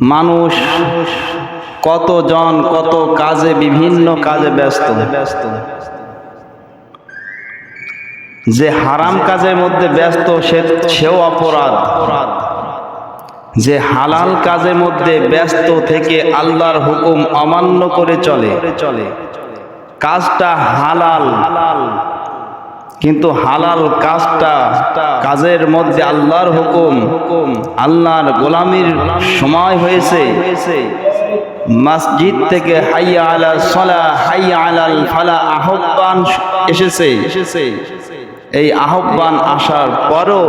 মানুষ কতজন কত কাজে বিভিন্ন কাজে ব্যস্ত? ব্যস্ত যে হারাম কাজের মধ্যে ব্যস্ত, সে সেও অপরাধ। অপরাধ যে হালাল কাজের মধ্যে ব্যস্ত থেকে আল্লাহর হুকুম অমান্য করে চলে। চলে কাজটা হালাল হালাল। কিন্তু হালাল কাজটা কাজের মধ্যে আল্লাহর হুকুম হুকুম আল্লাহর গোলামির সময় হয়েছে। মসজিদ থেকে হাইয়া আলা সলা, হাইয়া আলাল ফালা আহ্বান এসেছে। এই আহ্বান আসার পরও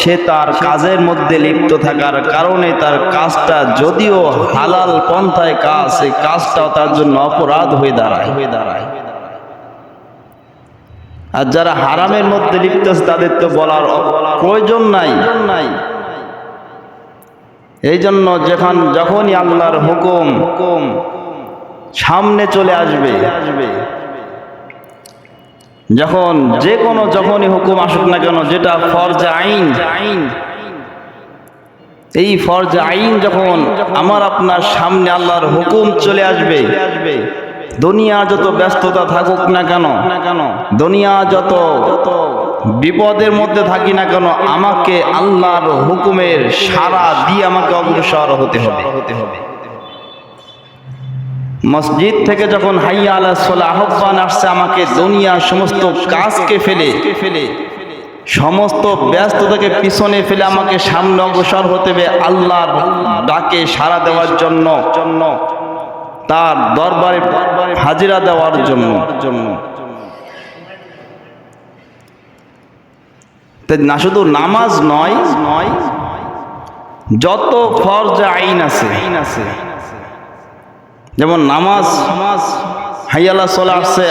সে তার কাজের মধ্যে লিপ্ত থাকার কারণে তার কাজটা যদিও হালাল পন্থায় কাজ সেই কাজটাও তার জন্য অপরাধ হয়ে দাঁড়ায় হয়ে দাঁড়ায়। আর যারা হারামের মধ্যে লিপ্ত আছে, তাদের তো বলার প্রয়োজন নাই। নাই এই জন্য যখন যখনই আল্লাহর হুকুম হুকুম সামনে চলে আসবে আসবে যখন যে কোনো যখনই হুকুম আসুক না কেন, যেটা ফরজ আইন আইন এই ফরজ আইন যখন আমার আপনার সামনে আল্লাহর হুকুম চলে আসবে আসবে দুনিয়া যত ব্যস্ততা থাকুক না কেন না কেন দুনিয়া যত বিপদের মধ্যে থাকি না কেন, আমাকে আল্লাহর হুকুমের সারা দিয়ে আমাকে অগ্রসর হতে হবে। হতে হবে মসজিদ থেকে যখন হাইয়া আল্লাহ আহ্বান আসছে আমাকে দুনিয়া সমস্ত কাজকে ফেলে ফেলে সমস্ত ব্যস্ততাকে পিছনে ফেলে আমাকে সামনে অগ্রসর হতে হবে আল্লাহর ডাকে সাড়া দেওয়ার জন্য জন্য। তার দরবারে হাজিরা দেওয়ার জন্য। না শুধু নামাজ নয় নয় যত ফরজ আইন আছে আইন আছে যেমন নামাজ নামাজ হাইয়ালা চলে আসছে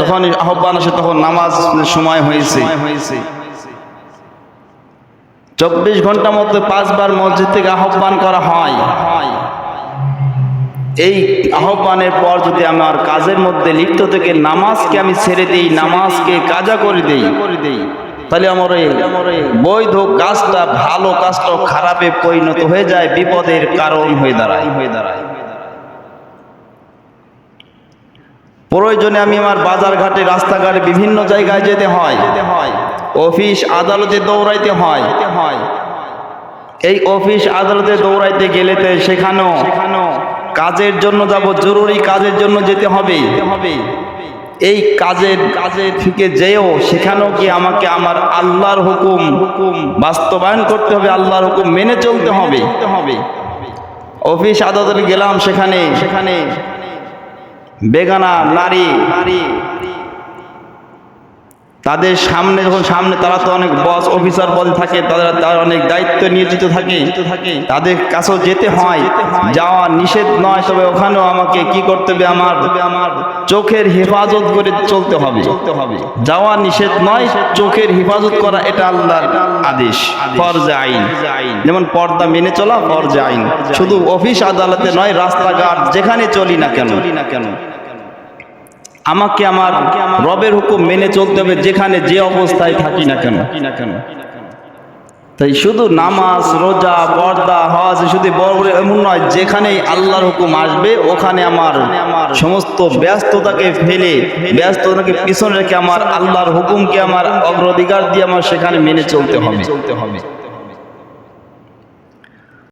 যখন আহ্বান আসে তখন নামাজ সময় হয়েছে। হয়েছে। চব্বিশ ঘণ্টার মধ্যে পাঁচবার মসজিদ থেকে আহ্বান করা হয়। এই আহ্বানের পর যদি আমার কাজের মধ্যে লিপ্ত থেকে নামাজকে আমি ছেড়ে দিই, নামাজকে কাজা করে দিই, তাহলে আমার এই বৈধ কাজটা, ভালো কাজটা খারাপে পরিণত হয়ে যায়, বিপদের কারণ হয়ে দাঁড়ায়। হয়ে দাঁড়ায় প্রয়োজনে আমি আমার বাজার ঘাটে রাস্তাঘাটে বিভিন্ন জায়গায় যেতে হয়। অফিস আদালতে দৌড়াইতে হয়। হয় এই অফিস আদালতে দৌড়াইতে গেলেতে সেখানেও সেখানেও কাজের জন্য যাব, জরুরি কাজের জন্য যেতে হবে। এই কাজের কাজে থেকে যেও, সেখানেও কি আমাকে আমার আল্লাহর হুকুম হুকুম বাস্তবায়ন করতে হবে, আল্লাহর হুকুম মেনে চলতে হবে। হবে অফিস আদালতে গেলাম, সেখানে সেখানে বেগানা নারী নারী তাদের সামনে যখন সামনে তারা তো অনেক বস অফিসার পদে থাকে, তাদের, তার অনেক দায়িত্ব নিয়োজিত থাকে থাকে তাদের কাছেও যেতে হয়, যাওয়া নিষেধ নয়, তবে ওখানেও আমাকে কি করতে হবে? আমার আমার চোখের হেফাজত করে চলতে হবে। চলতে হবে যাওয়া নিষেধ নয়, চোখের হেফাজত করা এটা আল্লাহর আদেশ, ফরজ আইন। যেমন পর্দা মেনে চলা, ফরজ আইন। শুধু অফিস আদালতে নয়, রাস্তাঘাট যেখানে চলি না কেন চলি না কেন। আমাকে আমার রবের হুকুম মেনে চলতে হবে, যেখানে যে অবস্থায় থাকি না কেন। তাই শুধু নামাজ, রোজা, পর্দা, হজ শুধু বড় এমন নয়, যেখানেই আল্লাহর হুকুম আসবে, ওখানে আমার সমস্ত ব্যস্ততাকে ফেলে, ব্যস্ততাকে পিছনে রেখে আমার আল্লাহর হুকুমকে, আমার অগ্রাধিকার দিয়ে আমার সেখানে মেনে চলতে হবে চলতে হবে।